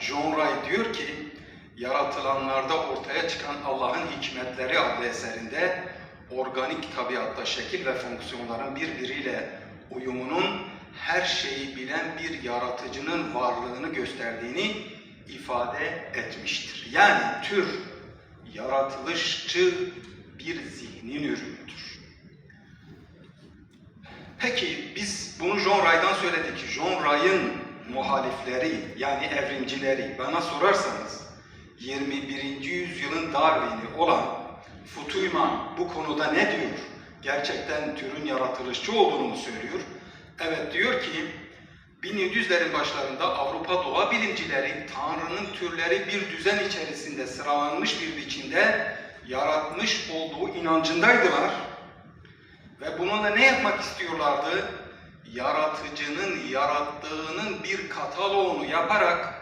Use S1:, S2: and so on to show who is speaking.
S1: John Ray diyor ki, yaratılanlarda ortaya çıkan Allah'ın hikmetleri adlı eserinde organik tabiatta şekil ve fonksiyonların birbiriyle uyumunun her şeyi bilen bir yaratıcının varlığını gösterdiğini ifade etmiştir. Yani tür yaratılışçı bir zihnin ürünüdür. Peki biz bunu John Ray'dan söyledik. John Ray'ın muhalifleri yani evrimcileri bana sorarsanız 21. yüzyılın Darwin'i olan Futuyman bu konuda ne diyor? Gerçekten türün yaratılışçı olduğunu mu söylüyor? Evet diyor ki 1700'lerin başlarında Avrupa doğa bilimcileri Tanrı'nın türleri bir düzen içerisinde sıralanmış bir biçimde yaratmış olduğu inancındaydılar. Ve bununla ne yapmak istiyorlardı? Yaratıcının yarattığının bir kataloğunu yaparak